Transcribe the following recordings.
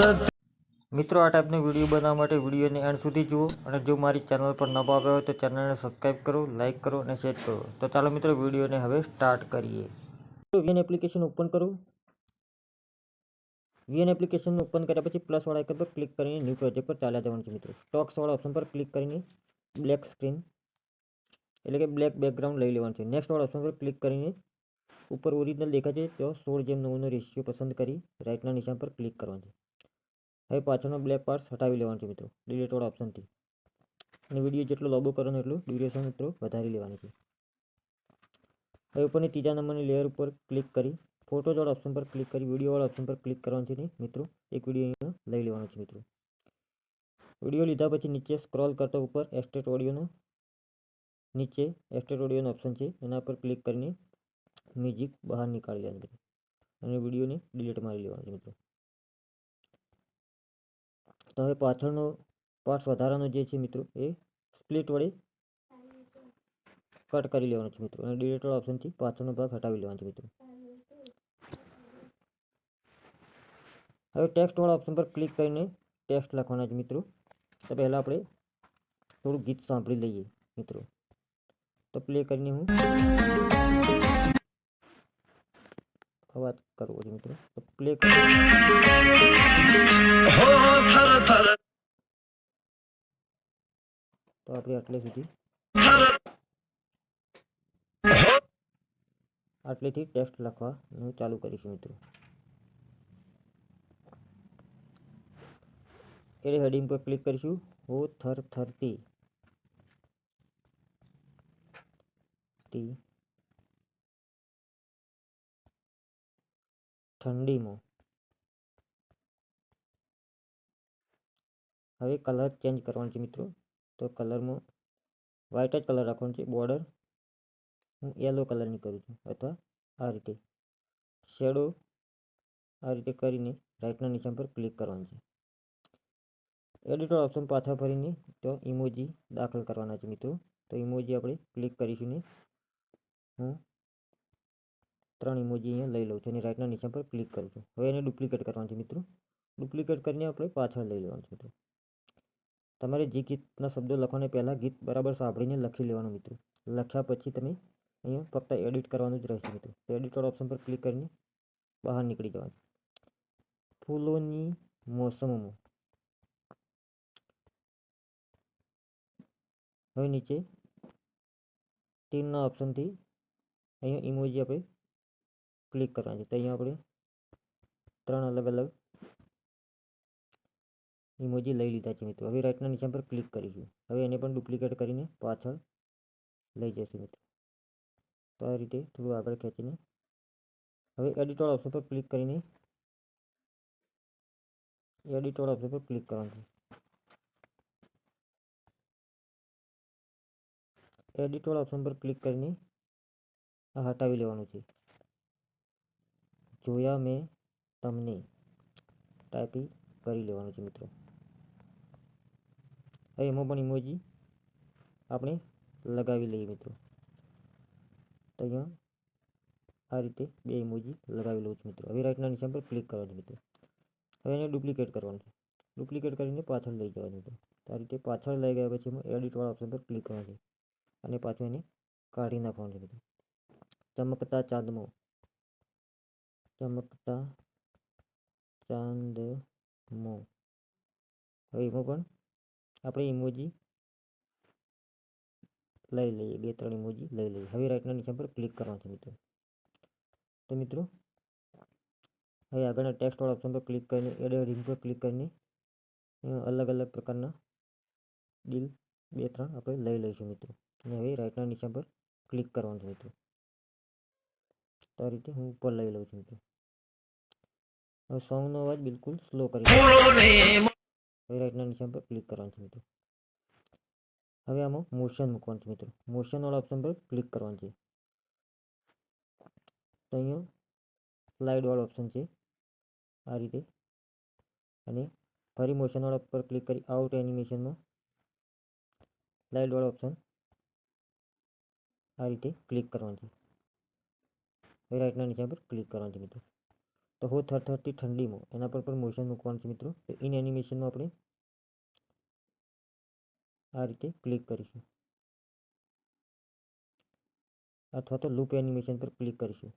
મિત્રો, આ ટાઈપનો વીડિયો બનાવવા માટે વિડીયોને એન્ડ સુધી જુઓ અને જો મારી ચેનલ પર નવા આવ્યા હોય તો ચેનલને સબસ્ક્રાઈબ કરો લાઇક કરો અને શેર કરો. તો ચાલો મિત્રો વિડીયોને હવે સ્ટાર્ટ કરીએ. વીએન એપ્લિકેશન ઓપન કરો. વીએન એપ્લિકેશન ઓપન કર્યા પછી પ્લસવાળા એક પર ક્લિક કરીને ન્યૂ પ્રોજેક્ટ પર ચાલ્યા જવાનું છે મિત્રો. સ્ટોક્સવાળા ઓપ્શન પર ક્લિક કરીને બ્લેક સ્ક્રીન એટલે કે બ્લેક બેકગ્રાઉન્ડ લઈ લેવાનું છે. નેક્સ્ટવાળા ઓપ્શન પર ક્લિક કરીને ઉપર ઓરિજિનલ દેખાય છે. તો સોળ જેમ નવનો રેશિયો પસંદ કરી રાઇટના નિશાન પર ક્લિક કરવાનું છે. હવે પાછળનો બ્લેક પાર્ટ હટાવી લેવાનો છે મિત્રો ડિલીટ વાળા ઓપ્શનથી અને વીડિયો જેટલો લાંબો કરવાનો એટલું ડ્યુરેશન મિત્રો વધારી લેવાનું છે. હવે ઉપરની ત્રીજા નંબરની લેયર ઉપર ક્લિક કરી ફોટોવાળા ઓપ્શન પર ક્લિક કરી વિડીયોવાળા ઓપ્શન પર ક્લિક કરવાનું છે મિત્રો, એક વીડિયો લઈ લેવાનો છે મિત્રો. વીડિયો લીધા પછી નીચે સ્ક્રોલ કરતા ઉપર એસ્ટેટ ઓડિયોનો નીચે એસ્ટેટ ઓડિયોનો ઓપ્શન છે, એના પર ક્લિક કરીને મ્યુઝિક બહાર નીકાળી લેવાનું અને વિડીયોને ડિલીટ મારી લેવાનો છે મિત્રો. તો હવે પાછળનો પાર્ટ વધારાનો જે છે મિત્રો, એ સ્પ્લિટ વડે કટ કરી લેવાનો છે મિત્રો. અને ડિલીટ ઓપ્શનથી પાછળનો ભાગ હટાવી લેવાનો છે મિત્રો. હવે ટેક્સ્ટ વાળા ઓપ્શન પર ક્લિક કરીને ટેક્સ્ટ લખવાના છે મિત્રો. તો પહેલાં આપણે થોડું ગીત સાંભળી લઈએ મિત્રો. તો પ્લે કરીને હું અવાજ કરવો છે મિત્રો તો પ્લે તો આપણે આટલે સુધી આટલેથી ટેક્સ્ટ લખવાનું ચાલુ કરીશું મિત્રો એટલે હેડિંગ પર ક્લિક કરીશું હો થર થરતી ટી ઠંડીમાં હવે કલર ચેન્જ કરવાનો છે મિત્રો. તો કલરમાં વ્હાઇટ જ કલર રાખવાનો છે. બોર્ડર હું યલો કલરની કરું છું. અથવા આ રીતે. શેડો આ રીતે કરીને રાઇટના નિશાન પર ક્લિક કરવાનું છે. એડિટર ઓપ્શન પાછા ફરીને તો ઇમોજી દાખલ કરવાના છે મિત્રો. તો ઇમોજી આપણે ક્લિક કરીશું ને હું ત્રણ ઇમોજી અહીંયા લઈ લઉં છું અને રાઇટના નિશાન પર ક્લિક કરું છું. હવે એને ડુપ્લિકેટ કરવાનું છે મિત્રો. ડુપ્લિકેટ કરીને આપણે પાછળ લઈ લેવાનું છે તમારે જે ગીતના શબ્દો લખવાને પહેલાં ગીત બરાબર સાંભળીને લખી લેવાનું મિત્રો. લખ્યા પછી તમે અહીંયા ફક્ત એડિટ કરવાનું જ રહેશે મિત્રો. તો ઓપ્શન પર ક્લિક કરીને બહાર નીકળી જવાનું. ફૂલોની મોસમમાં. હવે નીચે તીરના ઓપ્શનથી અહીંયા ઇમોજી આપણે ક્લિક કરવાની તો અહીંયા આપણે ત્રણ અલગ અલગ ઇમોજી લઈ લીધા છે મિત્રો. હવે રાઇટના નિશાન પર ક્લિક કરીશું. હવે એને પણ ડુપ્લિકેટ કરીને પાછળ લઈ જઈશું મિત્રો. તો આ રીતે થોડું આગળ ખેંચીને. હવે એડિટોળ ઓપ્શન પર ક્લિક કરીને એડિટોળ ઓપ્શન પર ક્લિક કરવાનું છે. એડિટોળ ઓપ્શન પર ક્લિક કરીને હટાવી લેવાનું છે. જોયા મેં તમને ટાઈપિંગ કરી લેવાનું છે મિત્રો. હવે એમાં પણ ઇમોજી આપણે લગાવી લઈએ મિત્રો. તો અહીંયા આ રીતે બે ઇમોજી લગાવી લઉં છું મિત્રો. હવે રાઇટના નિશાન પર ક્લિક કરવાનું મિત્રો. હવે એને ડુપ્લિકેટ કરવાનું છે. ડુપ્લિકેટ કરીને પાછળ લઈ જવાનું મિત્રો. આ રીતે પાછળ લઈ ગયા પછી એડિટવાળા ઓપ્શન પર ક્લિક કરવાનું છે. અને પાછું એને કાઢી નાખવાનું છે મિત્રો. ચમકતા ચાંદમાં ચમકતા ચાંદમાં. હવે એમાં પણ આપણે ઇમોજી લઈ લઈએ, બે ત્રણ ઇમોજી લઈ લઈએ. હવે રાઇટના નિશાન પર ક્લિક કરવાનું છે મિત્રો. તો મિત્રો, હવે આગળના ટેક્સ્ટવાળા ઓપ્શન પર ક્લિક કરીને, એડ રિંગ પર ક્લિક કરીને અલગ અલગ પ્રકારના બિલ બે ત્રણ આપણે લઈ લઈશું મિત્રો. અને હવે રાઇટના નિશાન પર ક્લિક કરવાનું છે મિત્રો. તો આ રીતે હું ઉપર લઈ લઉં છું મિત્રો. હવે સોંગનો અવાજ બિલકુલ સ્લો કરી હવે રાઇટના નિશાન પર ક્લિક કરવાનું છે મિત્રો. હવે આમાં મોશન મૂકવાનું છે મિત્રો. મોશનવાળા ઓપ્શન પર ક્લિક કરવાનું છે. તો અહીંયા સ્લાઇડવાળો ઓપ્શન છે. આ રીતે. અને ફરી મોશનવાળા પર ક્લિક કરી આઉટ એનિમેશનમાં સ્લાઇડવાળો ઓપ્શન આ રીતે ક્લિક કરવાનું છે. રાઇટના નિશાન પર ક્લિક કરવાનું છે મિત્રો. તો હો થરથરતી ઠંડીમાં. એના પર પણ મોશન મૂકવાનું છે મિત્રો. તો ઇન એનિમેશનમાં આપણે આ રીતે ક્લિક કરીશું. અથવા તો લૂપ એનિમેશન પર ક્લિક કરીશું.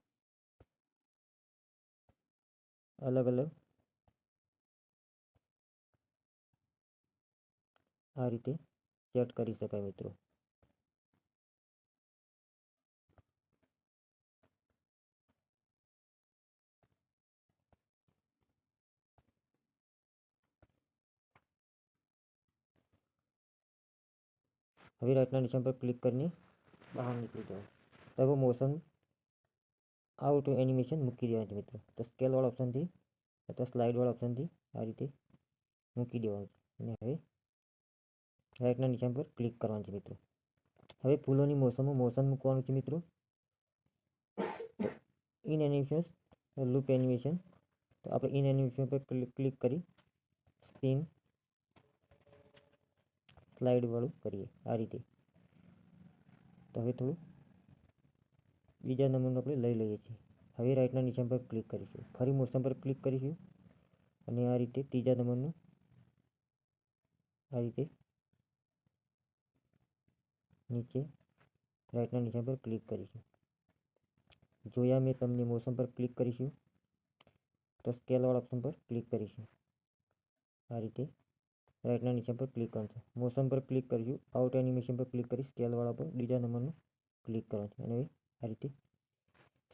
અલગ અલગ આ રીતે સેટ કરી શકાય મિત્રો. હવે રાતના નિશાન પર ક્લિક કરીને બહાર નીકળી જાઓ. તો હવે મોશન આઉટ એનિમેશન મૂકી દેવાનું છે મિત્રો. તો સ્કેલવાળા ઓપ્શનથી અથવા સ્લાઇડવાળા ઓપ્શનથી આ રીતે મૂકી દેવાનું છે. અને હવે રાઇટના નિશાન પર ક્લિક કરવાનું છે મિત્રો. હવે ફૂલોની મોસમમાં મોશન મૂકવાનું છે મિત્રો. ઇન એનિમેશન લૂપ એનિમેશન તો આપણે ઇન એનિમેશન પર ક્લિક કરી સ્પિન સ્લાઇડવાળું કરીએ આ રીતે. તો હવે થોડું બીજા નંબરનું આપણે લઈ લઈએ છીએ. હવે રાઈટના નિશાન પર ક્લિક કરીશું. ફરી મોશન પર ક્લિક કરીશું અને આ રીતે ત્રીજા નંબરનું આ રીતે નીચે રાઈટના નિશાન પર ક્લિક કરીશું. જોયા મેં તમને મોશન પર ક્લિક કરીશું. તો સ્કેલવાળા ઓપ્શન પર ક્લિક કરીશું. આ રીતે રાઈટના નિશાન પર ક્લિક કરવાનું છે. મોશન પર ક્લિક કરીશું. આઉટ એનિમેશન પર ક્લિક કરી સ્કેલવાળા પર બીજા નંબરનું ક્લિક કરવાનું છે. અને આ રીતે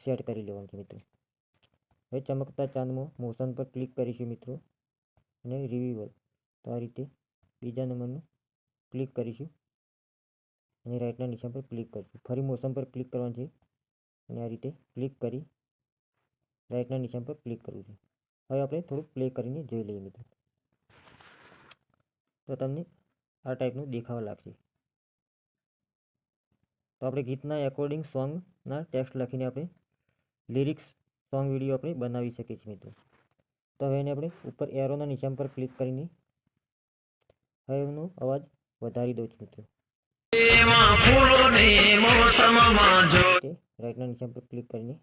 સેટ કરી લેવાનું છે મિત્રો. હવે ચમકતા ચાંદમાં મોશન પર ક્લિક કરીશું મિત્રો. અને રિવ્યુઅલ તો આ રીતે બીજા નંબરનું ક્લિક કરીશું. અને રાઈટના નિશાન પર ક્લિક કરીશું. ફરી મોશન પર ક્લિક કરવાનું છે. અને આ રીતે ક્લિક કરી રાઈટના નિશાન પર ક્લિક કરવું છે. હવે આપણે થોડુંક પ્લે કરીને જોઈ લઈએ મિત્રો. તો તમને આ ટાઈપનું દેખાવા લાગશે. તો આપણે ગીતના એકોર્ડિંગ સોંગના ટેક્સ્ટ લખીને આપણે લિરિક્સ સોંગ વીડિયો આપણે બનાવી શકીએ છીએ મિત્રો. તો હવે એને આપણે ઉપર એરોના નિશાન પર ક્લિક કરીને હવે એનો અવાજ વધારી દઉં છું મિત્રો. રાઈટના નિશાન પર ક્લિક કરીને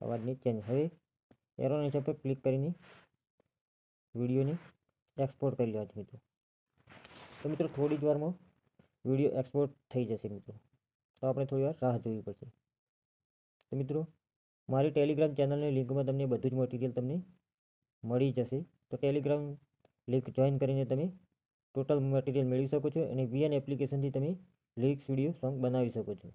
અવાજને ચેન્જ હવે એરોના નિશાન પર ક્લિક કરીને વિડીયોને એક્સપોર્ટ કરી લેવા છે મિત્રો. તો મિત્રો થોડી જ વારમાં વીડિયો એક્સપોર્ટ થઈ જશે મિત્રો. તો આપણે થોડી વાર રાહ જોવી પડશે. તો મિત્રો, મારી ટેલિગ્રામ ચેનલની લિંકમાં તમને બધું જ મટીરિયલ તમને મળી જશે. તો ટેલિગ્રામ લિંક જોઈન કરીને તમે ટોટલ મટીરિયલ મેળવી શકો છો અને વીએન એપ્લિકેશનથી તમે લિરિક્સ વીડિયો સોંગ બનાવી શકો છો.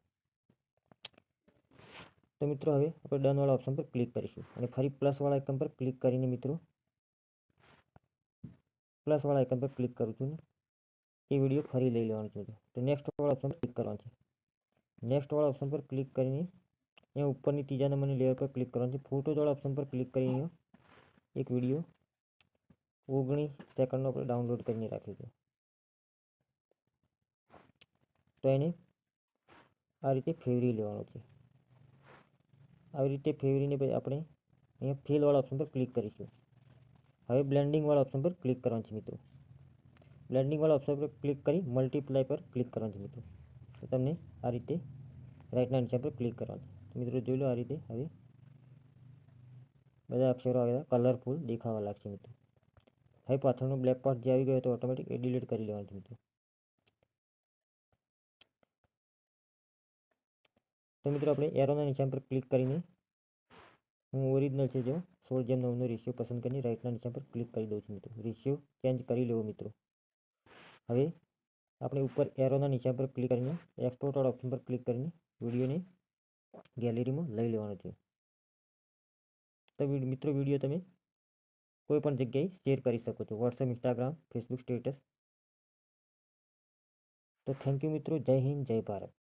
તો મિત્રો, હવે આપણે ડનવાળા ઓપ્શન પર ક્લિક કરીશું અને ફરી પ્લસવાળા આઇકન પર ક્લિક કરીને મિત્રો પ્લસવાળા આઇકન પર ક્લિક કરું છું એ વીડિયો ફરી લઈ લેવાનો છે તો નેક્સ્ટ વાળા ઓપ્શન પર ક્લિક કરવાનું છે. નેક્સ્ટ વાળા ઓપ્શન પર ક્લિક કરીને અહીંયા ઉપરની ત્રીજા નંબરની લેયર પર ક્લિક કરવાનું છે. ફોટોવાળા ઓપ્શન પર ક્લિક કરીને એક વીડિયો ઓગણીસ સેકન્ડનો આપણે ડાઉનલોડ કરીને રાખ્યો છે તો એને આ રીતે ફેરવી લેવાનો છે. આવી રીતે ફેરવીને પછી આપણે અહીંયા ફિલવાળા ઓપ્શન પર ક્લિક કરીશું. હવે બ્લેન્ડિંગવાળા ઓપ્શન પર ક્લિક કરવાનું છે મિત્રો. બ્લેન્ડિંગવાળા ઓપ્શન પર ક્લિક કરી મલ્ટીપ્લાય પર ક્લિક કરવાનું છે મિત્રો તો તમને આ રીતે રાઈટના નિશાન પર ક્લિક કરવાનું છે મિત્રો જોઈ લો આ રીતે હવે બધા અક્ષરો આવ્યા કલરફુલ દેખાવા લાગશે મિત્રો હવે પાછળનો બ્લેક પાર્ટ જે આવી ગયો તો ઓટોમેટિક એ ડિલીટ કરી લેવાનું છે મિત્રો તો મિત્રો આપણે એરોના નિશાન પર ક્લિક કરીને હું ઓરિજિનલ છે જો સોળ જેમ નવનો રેશિયો પસંદ કરીને રાઈટના નિશાન પર ક્લિક કરી દઉં છું મિત્રો રેશિયો ચેન્જ કરી લેવો મિત્રો હવે આપણે ઉપર એરોના નીચા પર ક્લિક કરીને એક્સપોર્ટ ઓપ્શન પર ક્લિક કરીને વિડીયોને ગેલેરીમાં લઈ લેવાનો છે. તો મિત્રો, વીડિયો તમે કોઈ પણ જગ્યાએ શેર કરી શકો છો. વોટ્સઅપ ઇન્સ્ટાગ્રામ ફેસબુક સ્ટેટસ તો થેન્ક યુ મિત્રો. જય હિન્દ, જય ભારત.